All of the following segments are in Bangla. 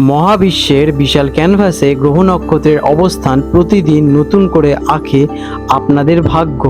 মহাবিশ্বের বিশাল ক্যানভাসে গ্রহ নক্ষত্রের অবস্থান প্রতিদিন নতুন করে আঁকে আপনাদের ভাগ্য।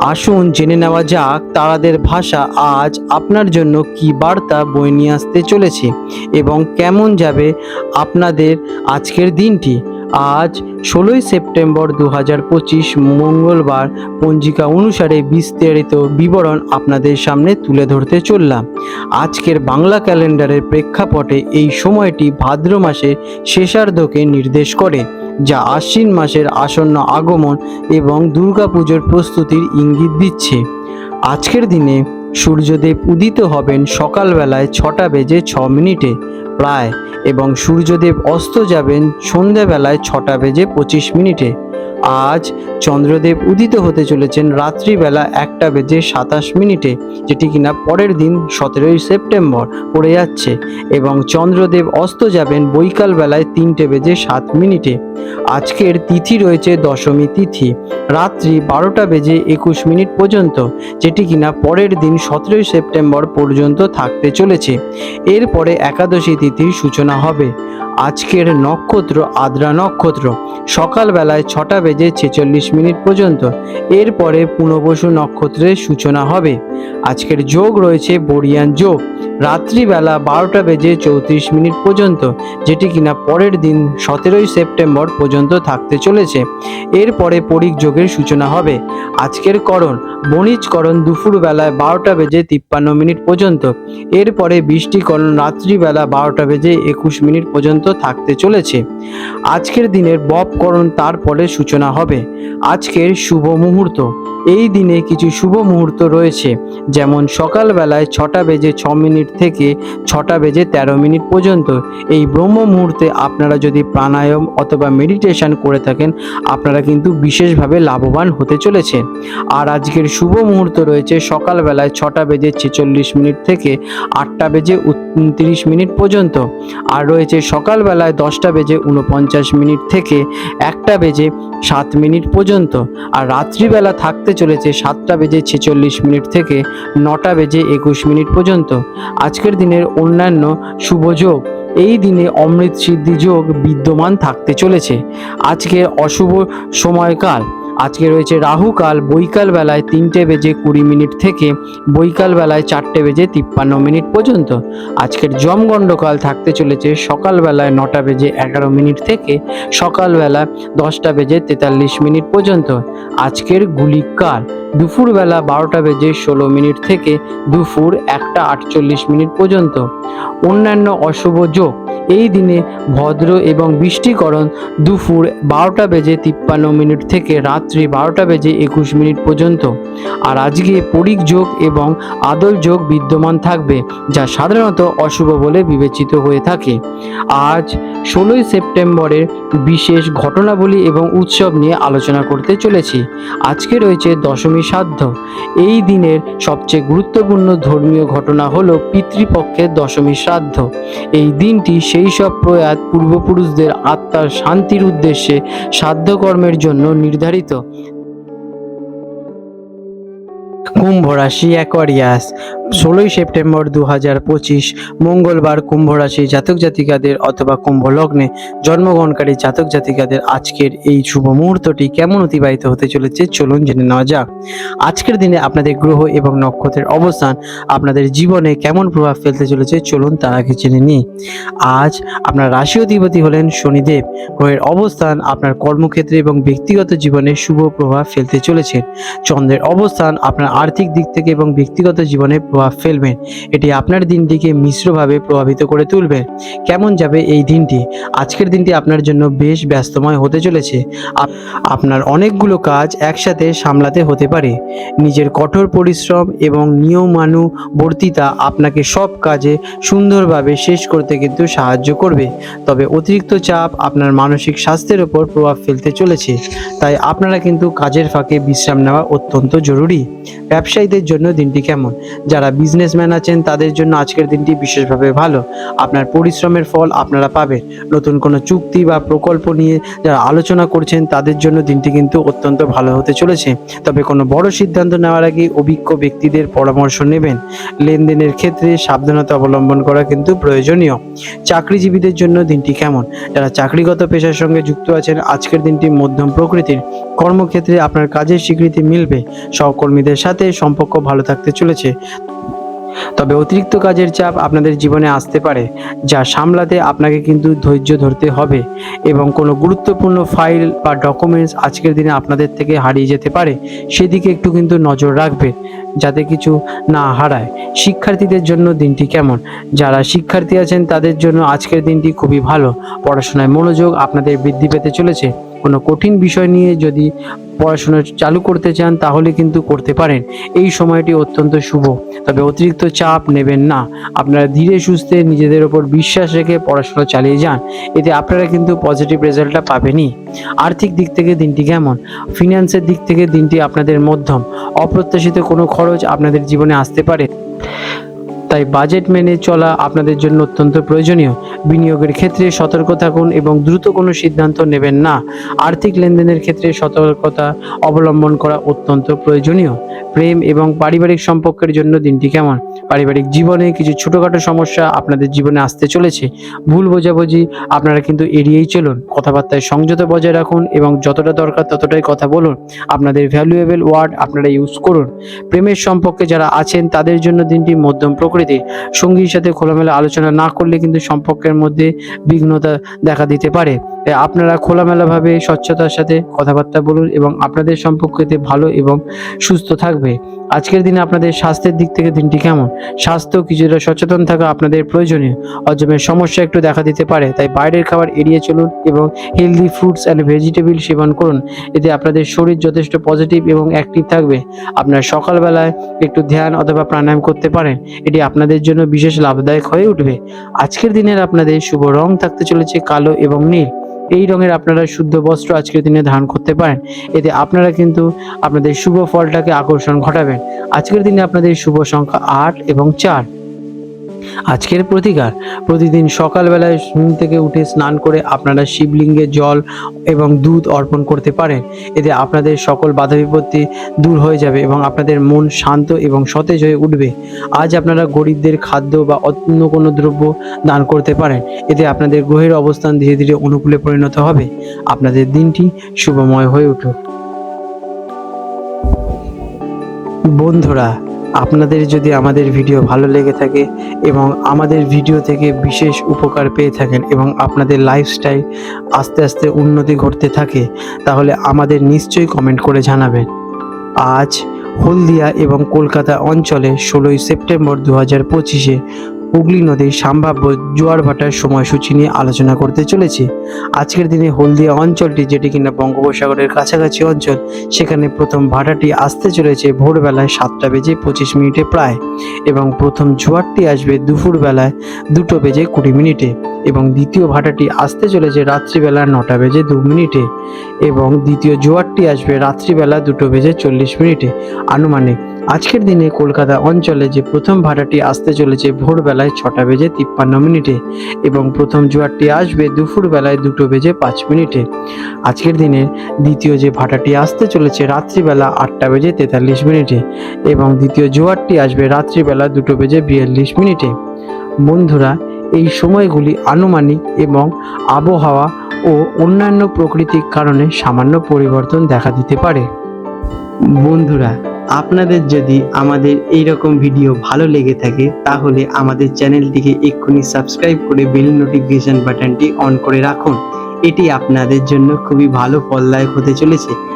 আসুন জেনে নেওয়া যাক তারাদের ভাষা আজ আপনার জন্য কি বার্তা বয়ে নিয়ে আসতে চলেছে এবং কেমন যাবে আপনাদের আজকের দিনটি। আজ ষোলোই সেপ্টেম্বর দু হাজার পঁচিশ মঙ্গলবার পঞ্জিকা অনুসারে বিস্তারিত বিবরণ আপনাদের সামনে তুলে ধরতে চললাম। আজকের বাংলা ক্যালেন্ডারের প্রেক্ষাপটে এই সময়টি ভাদ্র মাসের শেষার্ধকে নির্দেশ করে, যা আশ্বিন মাসের আসন্ন আগমন এবং দুর্গাপুজোর প্রস্তুতির ইঙ্গিত দিচ্ছে। আজকের দিনে সূর্যদেব উদিত হবেন সকালবেলায় ছটা বেজে ছ মিনিটে। প্রায় এবং সূর্যদেব অস্ত যাবেন সন্ধ্যাবেলায় ছটা বেজে পঁচিশ মিনিটে। আজ চন্দ্রদেব উদিত হতে চলেছেন রাত্রিবেলা একটা বেজে সাতাশ মিনিটে, যেটি কিনা পরের দিন সতেরোই সেপ্টেম্বর পড়ে যাচ্ছে এবং চন্দ্রদেব অস্ত যাবেন বৈকাল বেলায় তিনটে বেজে সাত মিনিটে। আজকের তিথি রয়েছে দশমী তিথি, রাত্রি বারোটা বেজে একুশ মিনিট পর্যন্ত, যেটি কিনা পরের দিন সতেরোই সেপ্টেম্বর পর্যন্ত থাকতে চলেছে। এরপরে একাদশী তিথির সূচনা হবে। আজকের নক্ষত্র, আদ্রা নক্ষত্র। সকালবেলায় ছটা বেজে ছেচল্লিশ মিনিট পর্যন্ত। এরপরে পুনবসু নক্ষত্রের সূচনা হবে। আজকের যোগ রয়েছে বরিয়ান যোগ। রাত্রিবেলা বারোটা বেজে চৌত্রিশ মিনিট পর্যন্ত, যেটি কিনা পরের দিন সতেরোই সেপ্টেম্বর পর্যন্ত থাকতে চলেছে। এরপরে পরিক যোগের সূচনা হবে। আজকের করণ বণিজকরণ দুপুর বেলায় বারোটা বেজে তিপ্পান্ন মিনিট পর্যন্ত। এরপরে বৃষ্টিকরণ রাত্রিবেলা বারোটা বেজে একুশ মিনিট পর্যন্ত থাকতে চলেছে। আজকের দিনের বপকরণ তারপরে সূচনা হবে। আজকের শুভ মুহূর্ত। এই দিনে কিছু শুভ মুহূর্ত রয়েছে। যেমন সকালবেলায় ছটা বেজে ছ মিনিট থেকে ছটা বেজে তেরো মিনিট পর্যন্ত। এই ব্রহ্ম মুহূর্তে আপনারা যদি প্রাণায়াম অথবা মেডিটেশন করে থাকেন, আপনারা কিন্তু বিশেষভাবে লাভবান হতে চলেছে আর আজকের শুভ মুহূর্ত রয়েছে সকালবেলায় ছটা বেজে ছেচল্লিশ মিনিট থেকে আটটা বেজে উনত্রিশ মিনিট পর্যন্ত। আর রয়েছে সকালবেলায় দশটা বেজে উনপঞ্চাশ মিনিট থেকে একটা বেজে সাত মিনিট পর্যন্ত। আর রাত্রিবেলা থাকতে চলেছে সাতটা বেজে ছেচল্লিশ মিনিট থেকে নটা বেজে একুশ মিনিট পর্যন্ত। আজকের দিনের অন্যান্য শুভ যোগ। এই দিনে অমৃত সিদ্ধি যোগ বিদ্যমান থাকতে চলেছে। আজকে অশুভ সময়কাল। আজকে রয়েছে রাহুকাল বৈকাল বেলায় তিনটে বেজে কুড়ি মিনিট থেকে বৈকাল বেলায় চারটে বেজে তিপ্পান্ন মিনিট পর্যন্ত। আজকের জমগণ্ডকাল থাকতে চলেছে সকালবেলায় নটা বেজে এগারো মিনিট থেকে সকালবেলা দশটা বেজে তেতাল্লিশ মিনিট পর্যন্ত। আজকের গুলিকাল দুপুরবেলা বারোটা বেজে ষোলো মিনিট থেকে দুপুর একটা আটচল্লিশ মিনিট পর্যন্ত। অন্যান্য অশুভ যোগ, এই দিনে ভদ্র এবং বৃষ্টিকরণ দুপুর বারোটা বেজে তিপ্পান্ন মিনিট থেকে রাত্রি বারোটা বেজে একুশ মিনিট পর্যন্ত। আর আজকে পরিক যোগ এবং আদল যোগ বিদ্যমান থাকবে, যা সাধারণত অশুভ বলে বিবেচিত হয়ে থাকে। আজ ষোলোই সেপ্টেম্বরের বিশেষ ঘটনাবলী এবং উৎসব নিয়ে আলোচনা করতে চলেছি। আজকে রয়েছে দশমী সাধ্য। এই দিনের সবচেয়ে গুরুত্বপূর্ণ ধর্মীয় ঘটনা হল পিতৃপক্ষের দশমী শ্রাদ্ধ। এই দিনটি সেই সব প্রয়াত পূর্বপুরুষদের আত্মার শান্তির উদ্দেশ্যে শ্রাদ্ধকর্মের জন্য নির্ধারিত। কুম্ভ রাশি অ্যাকোয়ারিয়াস ষোলোই সেপ্টেম্বর দু হাজার পঁচিশ, মঙ্গলবার কুম্ভ রাশি জাতক জাতিকাদের অথবা কুম্ভ লগ্নে জন্মগ্রহণকারী জাতক জাতিকাদের আজকের এই শুভ মুহূর্তটি কেমন অতিবাহিত হতে চলেছে চলুন জেনে নেওয়া যাক। আজকের দিনে আপনাদের গ্রহ এবং নক্ষত্রের অবস্থান, আপনাদের জীবনে কেমন প্রভাব ফেলতে চলেছে চলুন তার আগে জেনে নিই। আজ আপনার রাশি অধিপতি হলেন শনিদেব। গ্রহের অবস্থান আপনার কর্মক্ষেত্রে এবং ব্যক্তিগত জীবনে শুভ প্রভাব ফেলতে চলেছে। চন্দ্রের অবস্থান আপনার আর্থিক দিক থেকে এবং ব্যক্তিগত জীবনে প্রভাব ফেলবেন এটি আপনার দিনটিকে মিশ্রভাবে প্রভাবিত করে তুলবে। কেমন যাবে এই দিনটি? আজকের দিনটি আপনার জন্য বেশ ব্যস্তময় হতে চলেছে। আপ- আপনার অনেকগুলো কাজ একসাথে সামলাতে হতে পারে। নিজের কঠোর পরিশ্রম এবং নিয়মানুবর্তিতা আপনাকে সব কাজে সুন্দরভাবে শেষ করতে কিন্তু সাহায্য করবে। তবে অতিরিক্ত চাপ আপনার মানসিক স্বাস্থ্যের ওপর প্রভাব ফেলতে চলেছে। তাই আপনারা কিন্তু কাজের ফাঁকে বিশ্রাম নেওয়া অত্যন্ত জরুরি। ব্যবসায়ীদের জন্য দিনটি কেমন? যারা বিজনেসম্যান আছেন, তাদের জন্য আজকের দিনটি বিশেষভাবে ভালো। আপনার পরিশ্রমের ফল আপনারা পাবেন। নতুন কোনো চুক্তি বা প্রকল্প নিয়ে যারা আলোচনা করছেন, তাদের জন্য দিনটি কিন্তু অত্যন্ত ভালো হতে চলেছে। তবে কোনো বড় সিদ্ধান্ত নেওয়ার আগে অভিজ্ঞ ব্যক্তিদের পরামর্শ নেবেন। লেনদেনের ক্ষেত্রে সাবধানতা অবলম্বন করা কিন্তু প্রয়োজনীয়। চাকরিজীবীদের জন্য দিনটি কেমন? যারা চাকরিগত পেশার সঙ্গে যুক্ত আছেন, আজকের দিনটি মধ্যম প্রকৃতির। কর্মক্ষেত্রে আপনার কাজের স্বীকৃতি মিলবে। সহকর্মীদের সাথে সম্পর্ক ভালো থাকতে চলেছে। তবে অতিরিক্ত কাজের চাপ আপনাদের জীবনে আসতে পারে, যা সামলাতে আপনাকে কিন্তু ধৈর্য ধরতে হবে এবং কোনো গুরুত্বপূর্ণ ফাইল বা ডকুমেন্টস আজকের দিনে আপনাদের থেকে হারিয়ে যেতে পারে, সেদিকে একটু কিন্তু নজর রাখবে, যাতে কিছু না হারায়। শিক্ষার্থীদের জন্য দিনটি কেমন? যারা শিক্ষার্থী আছেন, তাদের জন্য আজকের দিনটি খুবই ভালো। পড়াশোনায় মনোযোগ আপনাদের বৃদ্ধি পেতে চলেছে। কোনো কঠিন বিষয় নিয়ে যদি পড়াশোনা চালু করতে চান, তাহলে কিন্তু করতে পারেন। এই সময়টি অত্যন্ত শুভ। তবে অতিরিক্ত চাপ নেবেন না। আপনারা ধীরে সুস্থে নিজেদের ওপর বিশ্বাস রেখে পড়াশোনা চালিয়ে যান। এতে আপনারা কিন্তু পজিটিভ রেজাল্টটা পাবেনই। আর্থিক দিক থেকে দিনটি কেমন? ফিনান্সের দিক থেকে দিনটি আপনাদের মধ্যম। অপ্রত্যাশিত কোনো খরচ আপনাদের জীবনে আসতে পারে। তাই বাজেট মেনে চলা আপনাদের জন্য অত্যন্ত প্রয়োজনীয়। বিনিয়োগের ক্ষেত্রে সতর্ক থাকুন এবং দ্রুত কোনো সিদ্ধান্ত নেবেন না। আর্থিক লেনদেনের ক্ষেত্রে সতর্কতা অবলম্বন করা অত্যন্ত প্রয়োজনীয়। প্রেম এবং পারিবারিক সম্পর্কের জন্য দিনটি কেমন? পারিবারিক জীবনে কিছু ছোটোখাটো সমস্যা আপনাদের জীবনে আসতে চলেছে। ভুল বোঝাবুঝি আপনারা কিন্তু এড়িয়েই চলুন। কথাবার্তায় সংযত বজায় রাখুন এবং যতটা দরকার ততটাই কথা বলুন। আপনাদের ভ্যালুয়েবল ওয়ার্ড আপনারা ইউজ করুন। প্রেমের সম্পর্কে যারা আছেন তাদের জন্য দিনটি মধ্যম প্রকৃতির সঙ্গীর সাথে খোলামেলা আলোচনা না করলে কিন্তু সম্পর্কের মধ্যে বিঘ্নতা দেখা দিতে পারে। তাই আপনারা খোলামেলাভাবে স্বচ্ছতার সাথে কথাবার্তা বলুন এবং আপনাদের সম্পর্কতে ভালো এবং সুস্থ থাকবে। আজকের দিনে আপনাদের স্বাস্থ্যের দিক থেকে দিনটি কেমন? স্বাস্থ্য কিছুটা সচেতন থাকা আপনাদের প্রয়োজনীয়। হজমের সমস্যা একটু দেখা দিতে পারে, তাই বাইরের খাবার এড়িয়ে চলুন এবং হেলদি ফ্রুটস অ্যান্ড ভেজিটেবল সেবন করুন। এতে আপনাদের শরীর যথেষ্ট পজিটিভ এবং অ্যাক্টিভ থাকবে। আপনার সকালবেলায় একটু ধ্যান অথবা প্রাণায়াম করতে পারেন। এটি আপনাদের জন্য বিশেষ লাভদায়ক হয়ে উঠবে। আজকের দিনের আপনাদের শুভ রং থাকতে চলেছে কালো এবং নীল। এই রঙের আপনারা শুদ্ধ বস্ত্র আজকের দিনে ধারণ করতে পারেন। এতে আপনারা কিন্তু আপনাদের শুভ ফলটাকে আকর্ষণ ঘটাবেন। আজকের দিনে আপনাদের শুভ সংখ্যা আট এবং চার। আজকের প্রতিকার, প্রতিদিন সকালবেলায় ঘুম থেকে উঠে স্নান করে আপনারা শিবলিঙ্গে জল এবং দুধ অর্পণ করতে পারেন। এতে আপনাদের সকল বাধা বিপত্তি দূর হয়ে যাবে এবং আপনাদের মন শান্ত এবং সতেজ হয়ে উঠবে। আজ আপনারা গরিবদের খাদ্য বা অন্য কোনো দ্রব্য দান করতে পারেন। এতে আপনাদের গ্রহের অবস্থান ধীরে ধীরে অনুকূলে পরিণত হবে। আপনাদের দিনটি শুভময় হয়ে উঠুক। বন্ধুরা আপনাদের যদি আমাদের ভিডিও ভালো লেগে থাকে এবং আমাদের ভিডিও থেকে বিশেষ উপকার পেয়ে থাকেন এবং আপনাদের লাইফস্টাইল আস্তে আস্তে উন্নতি ঘটতে থাকে, তাহলে আমাদের নিশ্চয়ই কমেন্ট করে জানাবেন। আজ হলদিয়া এবং কলকাতা অঞ্চলে ষোলোই সেপ্টেম্বর দু হাজার পঁচিশে হুগলি নদীর সম্ভাব্য জোয়ার ভাটার সময়সূচি নিয়ে আলোচনা করতে চলেছে। আজকের দিনে হলদিয়া অঞ্চলটি, যেটি কিনা বঙ্গোপসাগরের কাছাকাছি অঞ্চল, সেখানে প্রথম ভাটাটি আসতে চলেছে ভোরবেলায় সাতটা বেজে পঁচিশ মিনিটে প্রায় এবং প্রথম জোয়ারটি আসবে দুপুরবেলায় দুটো বেজে কুড়ি মিনিটে। এবং দ্বিতীয় ভাটাটি আসতে চলেছে রাত্রিবেলা নটা বেজে দু মিনিটে এবং দ্বিতীয় জোয়ারটি আসবে রাত্রিবেলা দুটো বেজে চল্লিশ মিনিটে। আনুমানিক আজকের দিনে কলকাতা অঞ্চলে যে প্রথম ভাটাটি আসতে চলেছে ভোরবেলায় ছটা বেজে তিপ্পান্ন মিনিটে এবং প্রথম জোয়ারটি আসবে দুপুরবেলায় দুটো বেজে পাঁচ মিনিটে। আজকের দিনে দ্বিতীয় যে ভাটাটি আসতে চলেছে রাত্রিবেলা আটটা বেজে তেতাল্লিশ মিনিটে এবং দ্বিতীয় জোয়ারটি আসবে রাত্রিবেলা দুটো বেজে বিয়াল্লিশ মিনিটে। বন্ধুরা এই সময়গুলি আনুমানিক এবং আবহাওয়া ও অন্যান্য প্রাকৃতিক কারণে সামান্য পরিবর্তন দেখা দিতে পারে। বন্ধুরা, আপনাদের যদি আমাদের এই রকম ভিডিও ভালো লেগে থাকে, তাহলে আমাদের চ্যানেলটিকে এক্ষুনি সাবস্ক্রাইব করে বেল নোটিফিকেশন বাটনটি অন করে রাখুন। এটি আপনাদের জন্য খুবই ভালো ফলদায়ক হতে চলেছে।